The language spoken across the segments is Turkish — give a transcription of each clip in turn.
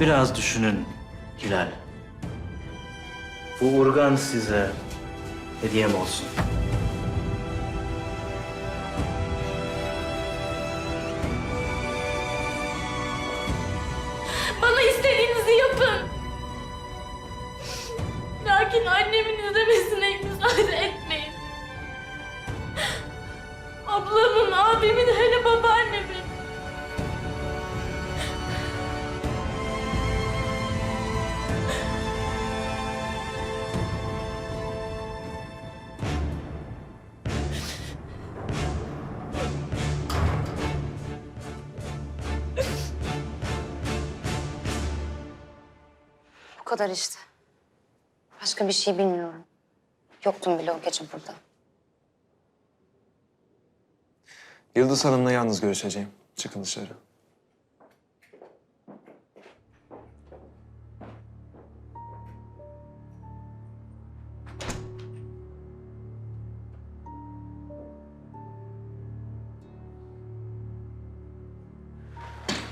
Biraz düşünün Hilal. Bu urgan size hediyem olsun. Bana istediğinizi yapın. Lakin annemin izlemesine müsaade etmeyin. Ablamın, abimin, hele babaannemin. Bu kadar işte. Başka bir şey bilmiyorum. Yoktum bile o gece burada. Yıldız Hanım'la yalnız görüşeceğim. Çıkın dışarı.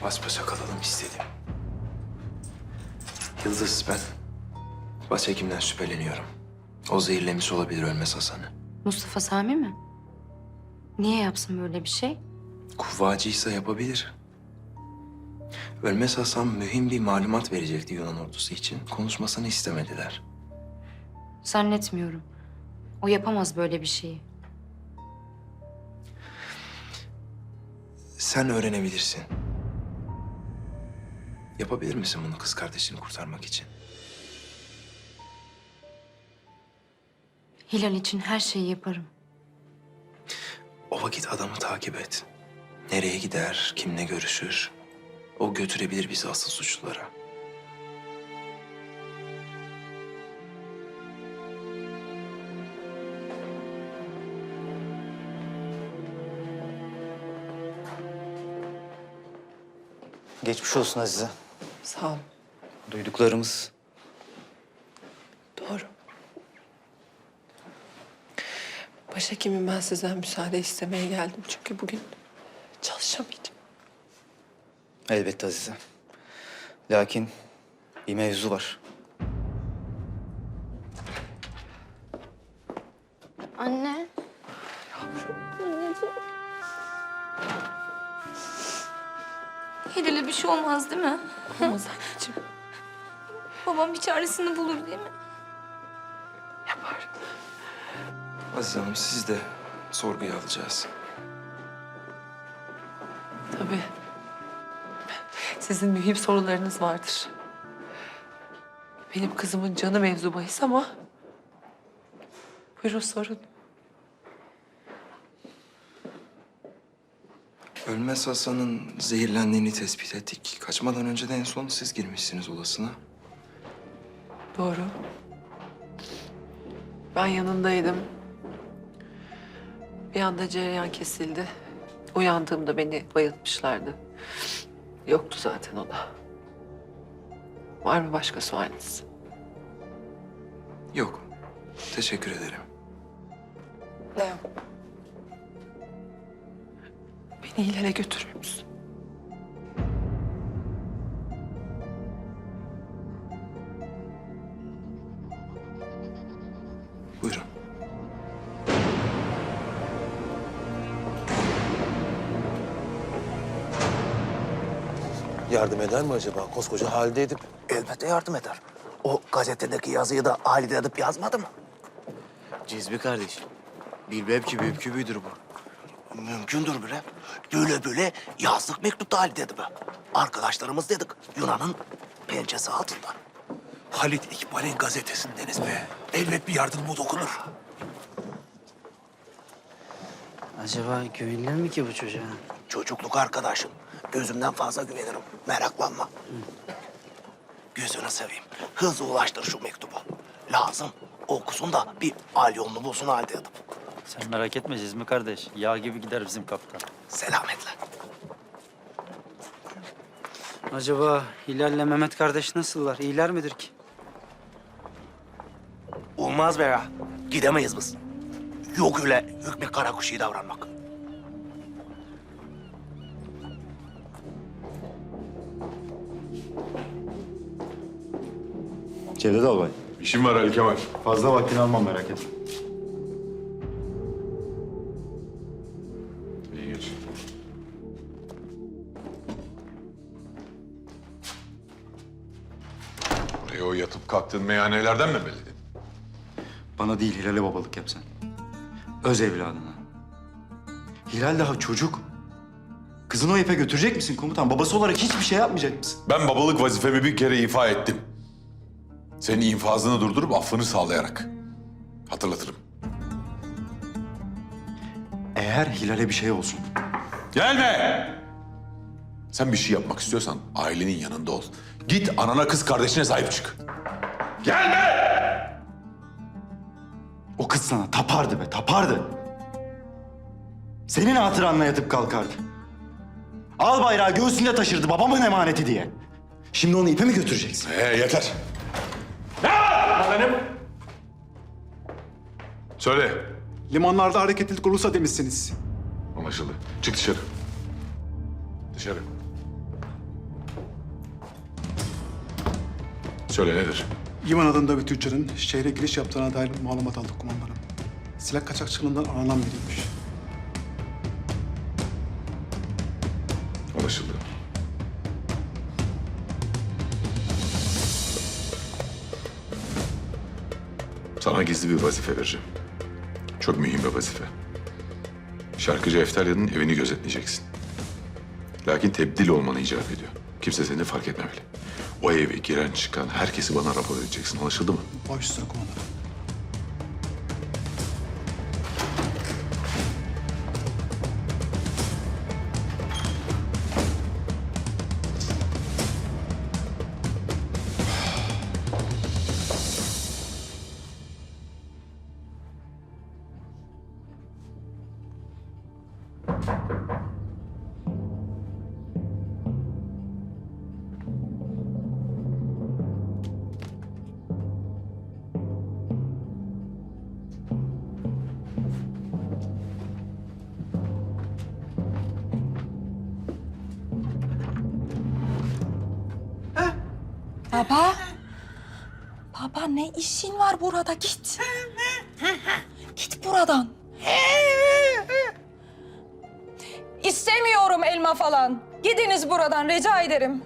Baş başa kalalım istedim. Yıldız ben başhekimden şüpheleniyorum. O zehirlemiş olabilir ölmez Hasan'ı. Mustafa Sami mi? Niye yapsın böyle bir şey? Kuvvacıysa yapabilir. Ölmez Hasan mühim bir malumat verecekti Yunan ordusu için. Konuşmasını istemediler. Zannetmiyorum. O yapamaz böyle bir şeyi. Sen öğrenebilirsin. Yapabilir misin bunu kız kardeşini kurtarmak için? Hilal için her şeyi yaparım. O vakit adamı takip et. Nereye gider, kimle görüşür? O götürebilir bizi asıl suçlulara. Geçmiş olsun Azize. Sağ ol. Duyduklarımız Doğru. Başhekimim ben sizden müsaade istemeye geldim. Çünkü bugün çalışamayacağım. elbette Azize. Lakin bir mevzu var. Anne. Şey olmaz değil mi? Olmaz anneciğim. Babam bir çaresini bulur değil mi? Yapar. Aziz Hanım siz de sorguya alacağız. Tabii. Sizin mühim sorularınız vardır. Benim kızımın canı mevzu bahis ama... Buyurun sorun. Ölmez Hasan'ın zehirlendiğini tespit ettik. Kaçmadan önce de en son siz girmişsiniz odasına. Doğru. Ben yanındaydım. Bir anda cereyan kesildi. Uyandığımda beni bayıltmışlardı. Yoktu zaten o da. Var mı başka sualiniz? Yok. Teşekkür ederim. Leo. Beni Hilal'e götürür müsün? Buyurun. Yardım eder mi acaba koskoca halde edip? Elbette yardım eder. O gazetedeki yazıyı da Halide edip yazmadı mı? Cizbi kardeş. Bilmem ki mümkün müdür bu? Mümkündür bile. Böyle böyle yazdık mektupta Halide edip. Arkadaşlarımız dedik Yunan'ın pençesi altında. Halit İkbal'in gazetesindeniz be. Elbet bir yardımı dokunur. Acaba güvenilir mi ki bu çocuğa? Çocukluk arkadaşım. Gözümden fazla güvenirim. Meraklanma. Gözünü seveyim. Hızlı ulaştır şu mektubu. Lazım. Okusun da bir alyonlu bulsun Halide edip. Sen merak etme Cizmi kardeş. Yağ gibi gider bizim kaptan. Selametle. Acaba Hilal'le Mehmet kardeş nasıllar? İyiler midir ki? Olmaz be ya. Gidemeyiz biz. Yok öyle hükmü kara kuşu davranmak. Cevdet Albay. İşim var Ali Kemal. Fazla vaktini almam merak etme. Buraya o yatıp kalktığın meyhanelerden mi belledin? Bana değil Hilal'e babalık yap sen. Öz evladına. Hilal daha çocuk. Kızını o ipe götürecek misin komutan? Babası olarak hiçbir şey yapmayacak mısın? Ben babalık vazifemi bir kere ifa ettim. Senin infazını durdurup affını sağlayarak. Hatırlatırım. Eğer Hilal'e bir şey olsun. Gelme! Sen bir şey yapmak istiyorsan ailenin yanında ol. Git anana kız kardeşine sahip çık. Gelme! O kız sana tapardı be, tapardı. Senin hatıranla yatıp kalkardı. Al bayrağı göğsünde taşırdı babamın emaneti diye. Şimdi onu ipe mi götüreceksin? Ee, yeter. Söyle. Limanlarda hareketlilik olursa demişsiniz. Anlaşıldı. Çık dışarı. Dışarı. Söyle nedir? İvan adında bir tüccarın şehre giriş yaptığına dair malumat aldık kumandanım. Silah kaçakçılığından aranan biriymiş. Anlaşıldı. Sana gizli bir vazife vereceğim. Çok mühim bir vazife. Şarkıcı Eftalya'nın evini gözetleyeceksin. Lakin tebdil olmanı icap ediyor. Kimse seni fark etmemeli. O eve giren çıkan herkesi bana rapor edeceksin. Anlaşıldı mı? Baş üstüne Baba. Baba ne işin var burada git. Git buradan. İstemiyorum elma falan. Gidiniz buradan rica ederim.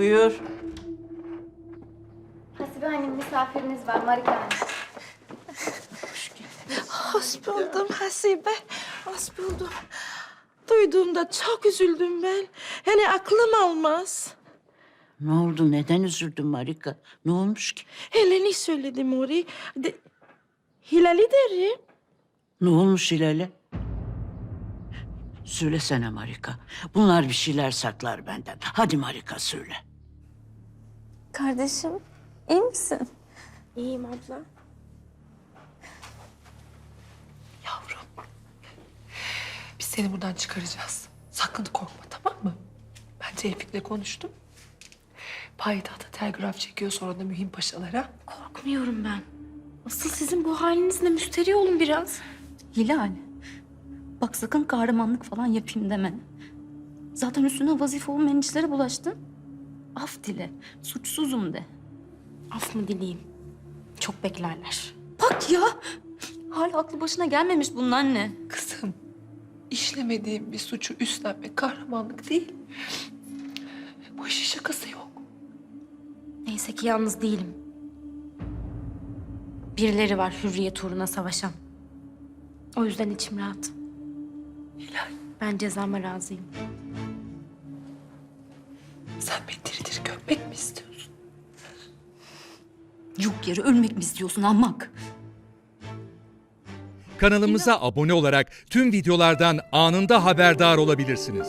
Buyur. Hasibe Hanım misafiriniz var Marika Hanım. Hoş buldum Hasibe. Hoş buldum. Duyduğumda çok üzüldüm ben. Hani aklım almaz. Ne oldu? Neden üzüldün Marika? Ne olmuş ki? Heleni söyledi Mori. De, Hilal'i derim. Ne olmuş Hilal'e? Söylesene Marika. Bunlar bir şeyler saklar benden. Hadi Marika söyle. Kardeşim iyi misin? İyiyim abla. Yavrum. Biz seni buradan çıkaracağız. Sakın korkma tamam mı? Ben Tevfik'le konuştum. Payitahta telgraf çekiyor sonra da mühim paşalara. Korkmuyorum ben. Asıl sizin bu halinizle müsterih olun biraz. Hilal. Bak sakın kahramanlık falan yapayım deme. Zaten üstüne vazife olmayan işlere bulaştın. Af dile. Suçsuzum de. Af mı dileyim? Çok beklerler. Bak ya. Hala aklı başına gelmemiş bunun anne. Kızım, işlemediğim bir suçu üstlenmek kahramanlık değil. Bu işin şakası yok. Neyse ki yalnız değilim. Birileri var hürriyet uğruna savaşan. O yüzden içim rahat. Hilal, Ben cezama razıyım. Sen beni diri diri gömmek mi istiyorsun? Yok yere ölmek mi istiyorsun ahmak? Kanalımıza abone olarak tüm videolardan anında haberdar olabilirsiniz.